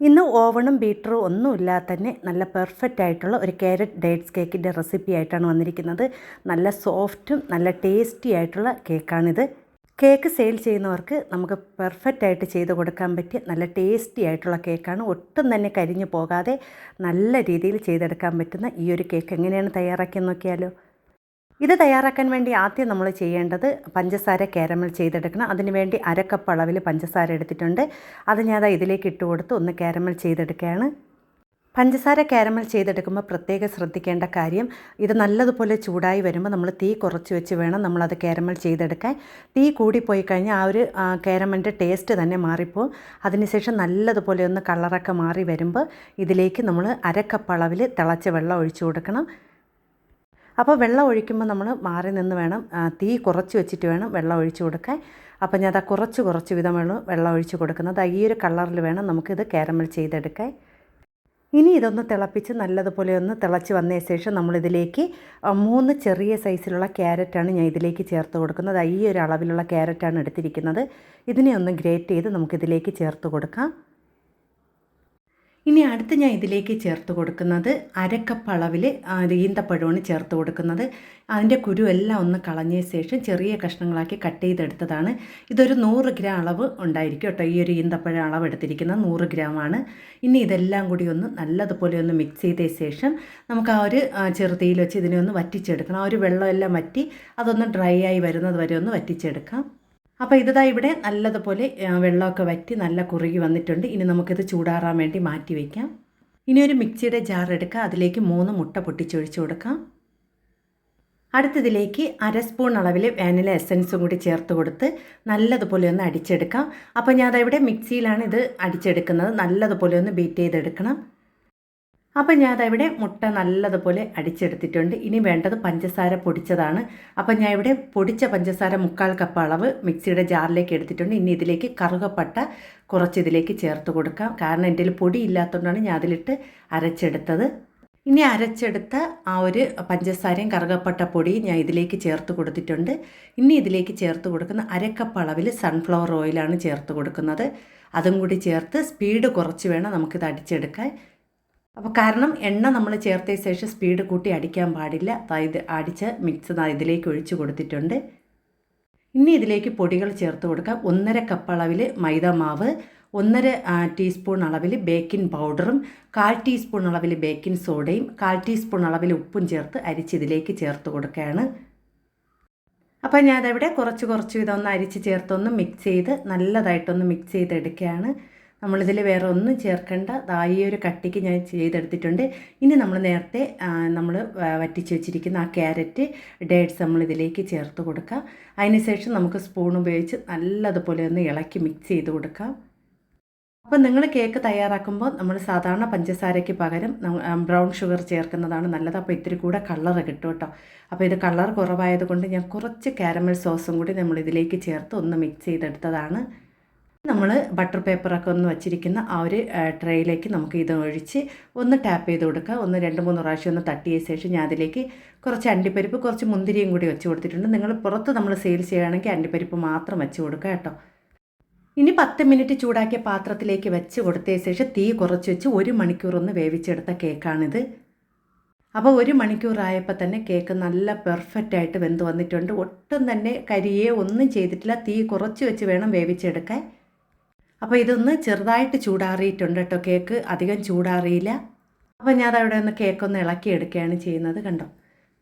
ഇന്ന് ഓവണും ബീറ്ററും ഒന്നും ഇല്ലാതെ തന്നെ നല്ല പെർഫെക്റ്റ് ആയിട്ടുള്ള ഒരു ക്യാരറ്റ് ഡേറ്റ്സ് കേക്കിന്റെ റെസിപ്പി ആയിട്ടാണ് വന്നിരിക്കുന്നത്. നല്ല സോഫ്റ്റും നല്ല ടേസ്റ്റി ആയിട്ടുള്ള കേക്കാണിത് കേക്ക് സെയിൽ ചെയ്യുന്നവർക്ക് നമുക്ക് പെർഫെക്റ്റ് ആയിട്ട് ചെയ്ത് കൊടുക്കാൻ പറ്റിയ നല്ല ടേസ്റ്റി ആയിട്ടുള്ള കേക്കാണ് ഒട്ടും തന്നെ കരിഞ്ഞു പോകാതെ നല്ല രീതിയിൽ ചെയ്തെടുക്കാൻ പറ്റുന്ന ഈ ഒരു കേക്ക് എങ്ങനെയാണ് തയ്യാറാക്കിയെന്ന് നോക്കിയാലോ? ഇത് തയ്യാറാക്കാൻ വേണ്ടി ആദ്യം നമ്മൾ ചെയ്യേണ്ടത് പഞ്ചസാര കാരമൽ ചെയ്തെടുക്കണം. അതിനുവേണ്ടി അരക്കപ്പ് അളവിൽ പഞ്ചസാര എടുത്തിട്ടുണ്ട്. അത് ഞാൻ ഇതിലേക്ക് ഇട്ട് കൊടുത്ത് ഒന്ന് കാരമൽ ചെയ്തെടുക്കുകയാണ്. പഞ്ചസാര കാരമൽ ചെയ്തെടുക്കുമ്പോൾ പ്രത്യേകം ശ്രദ്ധിക്കേണ്ട കാര്യം ഇത് നല്ലതുപോലെ ചൂടായി വരുമ്പോൾ നമ്മൾ തീ കുറച്ച് വെച്ച് വേണം നമ്മളത് കാരമൽ ചെയ്തെടുക്കാൻ. തീ കൂടിപ്പോയി കഴിഞ്ഞാൽ ആ ഒരു കാരമലിന്റെ ടേസ്റ്റ് തന്നെ മാറിപ്പോവും. അതിനുശേഷം നല്ലതുപോലെ ഒന്ന് കളറൊക്കെ മാറി വരുമ്പോൾ ഇതിലേക്ക് നമ്മൾ അരക്കപ്പ് അളവിൽ തിളച്ച വെള്ളം ഒഴിച്ചു കൊടുക്കണം. അപ്പോൾ വെള്ളം ഒഴിക്കുമ്പോൾ നമ്മൾ മാറി നിന്ന് വേണം തീ കുറച്ച് വെച്ചിട്ട് വേണം വെള്ളം ഒഴിച്ച് കൊടുക്കാൻ. അപ്പോൾ ഞാൻ അത് കുറച്ച് കുറച്ച് വിധമുള്ള വെള്ളം ഒഴിച്ച് കൊടുക്കുന്നത്. ഈ ഒരു കളറിൽ വേണം നമുക്കിത് കാരമൽ ചെയ്തെടുക്കാൻ. ഇനി ഇതൊന്ന് തിളപ്പിച്ച് നല്ലതുപോലെ ഒന്ന് തിളച്ച് വന്നതിന് ശേഷം നമ്മളിതിലേക്ക് മൂന്ന് ചെറിയ സൈസിലുള്ള ക്യാരറ്റാണ് ഞാൻ ഇതിലേക്ക് ചേർത്ത് കൊടുക്കുന്നത്. ഈ ഒരു അളവിലുള്ള ക്യാരറ്റാണ് എടുത്തിരിക്കുന്നത്. ഇതിനെ ഒന്ന് ഗ്രേറ്റ് ചെയ്ത് നമുക്കിതിലേക്ക് ചേർത്ത് കൊടുക്കാം. ഇനി അടുത്ത് ഞാൻ ഇതിലേക്ക് ചേർത്ത് കൊടുക്കുന്നത് അരക്കപ്പ് അളവിൽ ഈന്തപ്പഴമാണ് ചേർത്ത് കൊടുക്കുന്നത്. അതിന്റെ കുരു എല്ലാം ഒന്ന് കളഞ്ഞ ശേഷം ചെറിയ കഷ്ണങ്ങളാക്കി കട്ട് ചെയ്തെടുത്തതാണ്. ഇതൊരു നൂറ് ഗ്രാം അളവ് ഉണ്ടായിരിക്കും കേട്ടോ ഈ ഒരു ഈന്തപ്പഴം അളവ് എടുത്തിരിക്കുന്നത് നൂറ് ഗ്രാമാണ് ഇനി ഇതെല്ലാം കൂടി ഒന്ന് നല്ലതുപോലെ ഒന്ന് മിക്സ് ചെയ്ത ശേഷം നമുക്ക് ആ ഒരു ചെറുതീയിൽ വെച്ച് ഇതിനെ ഒന്ന് വറ്റിച്ചെടുക്കണം. ആ ഒരു വെള്ളമെല്ലാം വറ്റി അതൊന്ന് ഡ്രൈ ആയി വരുന്നത് വരെ ഒന്ന് വറ്റിച്ചെടുക്കാം. അപ്പോൾ ഇതാ ഇവിടെ നല്ലതുപോലെ വെള്ളമൊക്കെ വറ്റി നല്ല കുറുകി വന്നിട്ടുണ്ട്. ഇനി നമുക്കിത് ചൂടാറാൻ വേണ്ടി മാറ്റി വയ്ക്കാം ഇനി ഒരു മിക്സിയുടെ ജാർ എടുക്കുക അതിലേക്ക് മൂന്ന് മുട്ട പൊട്ടിച്ചൊഴിച്ച് കൊടുക്കാം. അടുത്തതിലേക്ക് അര സ്പൂൺ അളവിൽ വാനില എസൻസും കൂടി ചേർത്ത് കൊടുത്ത് നല്ലതുപോലെ ഒന്ന് അടിച്ചെടുക്കാം. അപ്പോൾ ഞാൻ ഇവിടെ മിക്സിയിലാണ് ഇത് അടിച്ചെടുക്കുന്നത്. നല്ലതുപോലെ ഒന്ന് ബീറ്റ് ചെയ്തെടുക്കണം. അപ്പം ഞാൻ അതവിടെ മുട്ട നല്ലതുപോലെ അടിച്ചെടുത്തിട്ടുണ്ട്. ഇനി വേണ്ടത് പഞ്ചസാര പൊടിച്ചതാണ്. അപ്പം ഞാൻ ഇവിടെ പൊടിച്ച പഞ്ചസാര മുക്കാൽ കപ്പ് അളവ് മിക്സിയുടെ ജാറിലേക്ക് എടുത്തിട്ടുണ്ട്. ഇനി ഇതിലേക്ക് കറുകപ്പട്ട കുറച്ച് ഇതിലേക്ക് ചേർത്ത് കൊടുക്കാം. കാരണം എന്റെ പൊടി ഇല്ലാത്തതുകൊണ്ടാണ് ഞാൻ അതിലിട്ട് അരച്ചെടുത്തത്. ഇനി അരച്ചെടുത്ത ആ ഒരു പഞ്ചസാരയും കറുകപ്പട്ട പൊടിയും ഞാൻ ഇതിലേക്ക് ചേർത്ത് കൊടുത്തിട്ടുണ്ട്. ഇനി ഇതിലേക്ക് ചേർത്ത് കൊടുക്കുന്ന അരക്കപ്പ് അളവിൽ സൺഫ്ലവർ ഓയിലാണ് ചേർത്ത് കൊടുക്കുന്നത്. അതും കൂടി ചേർത്ത് സ്പീഡ് കുറച്ച് വേണം നമുക്കിത് അടിച്ചെടുക്കാൻ. അപ്പോൾ കാരണം എണ്ണ നമ്മൾ ചേർത്ത ശേഷം സ്പീഡ് കൂട്ടി അടിക്കാൻ പാടില്ല. ഇത് അടിച്ച് മിക്സ് ഇതിലേക്ക് ഒഴിച്ചു കൊടുത്തിട്ടുണ്ട്. ഇനി ഇതിലേക്ക് പൊടികൾ ചേർത്ത് കൊടുക്കാം. ഒന്നര കപ്പ് അളവിൽ മൈദ മാവ് ഒന്നര ടീസ്പൂൺ അളവിൽ ബേക്കിംഗ് പൗഡറും കാൽ ടീസ്പൂൺ അളവിൽ ബേക്കിംഗ് സോഡയും കാൽ ടീസ്പൂൺ അളവിൽ ഉപ്പും ചേർത്ത് അരിച്ച് ഇതിലേക്ക് ചേർത്ത് കൊടുക്കുകയാണ്. അപ്പോൾ ഞാൻ അതവിടെ കുറച്ച് കുറച്ച് ഇതൊന്ന് അരിച്ച് ചേർത്തൊന്ന് മിക്സ് ചെയ്ത് നല്ലതായിട്ടൊന്ന് മിക്സ് ചെയ്തെടുക്കുകയാണ്. നമ്മളിതിൽ വേറെ ഒന്നും ചേർക്കേണ്ട ഈ ഒരു കട്ടിക്ക് ഞാൻ ചെയ്തെടുത്തിട്ടുണ്ട്. ഇനി നമ്മൾ നേരത്തെ നമ്മൾ വറ്റിച്ച് വെച്ചിരിക്കുന്ന ആ ക്യാരറ്റ് ഡേറ്റ്സ് നമ്മൾ ഇതിലേക്ക് ചേർത്ത് കൊടുക്കാം. അതിനുശേഷം നമുക്ക് സ്പൂൺ ഉപയോഗിച്ച് നല്ലതുപോലെ ഒന്ന് ഇളക്കി മിക്സ് ചെയ്ത് കൊടുക്കാം. അപ്പോൾ നിങ്ങൾ കേക്ക് തയ്യാറാക്കുമ്പോൾ നമ്മൾ സാധാരണ പഞ്ചസാരയ്ക്ക് പകരം ബ്രൗൺ ഷുഗർ ചേർക്കുന്നതാണ് നല്ലത്. അപ്പോൾ ഇത്തിരി കൂടെ കളർ കിട്ടും കേട്ടോ. അപ്പോൾ ഇത് കളർ കുറവായതുകൊണ്ട് ഞാൻ കുറച്ച് കാരമൽ സോസും കൂടി നമ്മൾ ഇതിലേക്ക് ചേർത്ത് ഒന്ന് മിക്സ് ചെയ്തെടുത്തതാണ്. നമ്മൾ ബട്ടർ പേപ്പറൊക്കെ ഒന്ന് വച്ചിരിക്കുന്ന ആ ഒരു ട്രേയിലേക്ക് നമുക്ക് ഇത് ഒഴിച്ച് ഒന്ന് ടാപ്പ് ചെയ്ത് കൊടുക്കുക. ഒന്ന് രണ്ട് മൂന്ന് പ്രാവശ്യം ഒന്ന് തട്ടിയ ശേഷം ഞാൻ അതിലേക്ക് കുറച്ച് അണ്ടിപ്പരിപ്പ് കുറച്ച് മുന്തിരിയും കൂടി വെച്ച് കൊടുത്തിട്ടുണ്ട്. നിങ്ങൾ പുറത്ത് നമ്മൾ സെയിൽ ചെയ്യുകയാണെങ്കിൽ അണ്ടിപ്പരിപ്പ് മാത്രം വെച്ച് കൊടുക്കുക കേട്ടോ. ഇനി പത്ത് മിനിറ്റ് ചൂടാക്കിയ പാത്രത്തിലേക്ക് വെച്ച് കൊടുത്ത ശേഷം തീ കുറച്ച് വെച്ച് ഒരു മണിക്കൂർ ഒന്ന് വേവിച്ചെടുത്ത കേക്കാണിത്. അപ്പോൾ ഒരു മണിക്കൂറായപ്പോൾ തന്നെ കേക്ക് നല്ല പെർഫെക്റ്റ് ആയിട്ട് വെന്ത് വന്നിട്ടുണ്ട്. ഒട്ടും തന്നെ കരിയേ ഒന്നും ചെയ്തിട്ടില്ല. തീ കുറച്ച് വെച്ച് വേണം വേവിച്ചെടുക്കാൻ. അപ്പോൾ ഇതൊന്ന് ചെറുതായിട്ട് ചൂടാറിയിട്ടുണ്ട് കേട്ടോ കേക്ക്. അധികം ചൂടാറിയില്ല. അപ്പോൾ ഞാൻ അതവിടെ ഒന്ന് കേക്കൊന്ന് ഇളക്കി എടുക്കുകയാണ് ചെയ്യുന്നത് കണ്ടോ?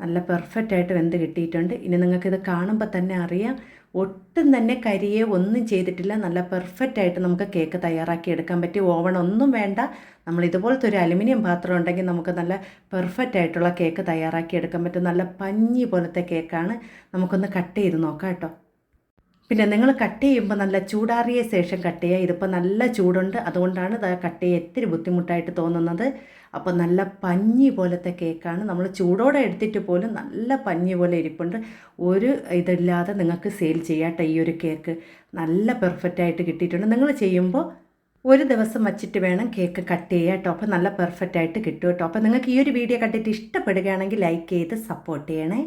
നല്ല പെർഫെക്റ്റ് ആയിട്ട് വെന്ത് കിട്ടിയിട്ടുണ്ട്. ഇനി നിങ്ങൾക്കിത് കാണുമ്പോൾ തന്നെ അറിയാം. ഒട്ടും തന്നെ കരിയെ ഒന്നും ചെയ്തിട്ടില്ല. നല്ല പെർഫെക്റ്റ് ആയിട്ട് നമുക്ക് കേക്ക് തയ്യാറാക്കി എടുക്കാൻ പറ്റി. ഓവൺ ഒന്നും വേണ്ട. നമ്മൾ ഇതുപോലത്തെ ഒരു അലുമിനിയം പാത്രം ഉണ്ടെങ്കിൽ നമുക്ക് നല്ല പെർഫെക്റ്റ് ആയിട്ടുള്ള കേക്ക് തയ്യാറാക്കി എടുക്കാൻ പറ്റും. നല്ല പഞ്ഞി പോലത്തെ കേക്കാണ്. നമുക്കൊന്ന് കട്ട് ചെയ്ത് നോക്കാം കേട്ടോ. പിന്നെ നിങ്ങൾ കട്ട് ചെയ്യുമ്പോൾ നല്ല ചൂടാറിയ ശേഷം കട്ട് ചെയ്യുക. ഇതിപ്പോൾ നല്ല ചൂടുണ്ട്. അതുകൊണ്ടാണ് ഇത് കട്ട് ചെയ്യാൻ ഇത്തിരി ബുദ്ധിമുട്ടായിട്ട് തോന്നുന്നത്. അപ്പോൾ നല്ല പഞ്ഞി പോലത്തെ കേക്കാണ്. നമ്മൾ ചൂടോടെ എടുത്തിട്ട് പോലും നല്ല പഞ്ഞി പോലെ ഇരിപ്പുണ്ട്. ഒരു ഇതില്ലാതെ നിങ്ങൾക്ക് സെയിൽ ചെയ്യാട്ടോ ഈ ഒരു കേക്ക്. നല്ല പെർഫെക്റ്റ് ആയിട്ട് കിട്ടിയിട്ടുണ്ട്. നിങ്ങൾ ചെയ്യുമ്പോൾ ഒരു ദിവസം വച്ചിട്ട് വേണം കേക്ക് കട്ട് ചെയ്യുക കേട്ടോ അപ്പോൾ നല്ല പെർഫെക്റ്റ് ആയിട്ട് കിട്ടും കേട്ടോ. അപ്പോൾ നിങ്ങൾക്ക് ഈ ഒരു വീഡിയോ കണ്ടിട്ട് ഇഷ്ടപ്പെടുകയാണെങ്കിൽ ലൈക്ക് ചെയ്ത് സപ്പോർട്ട് ചെയ്യണേ.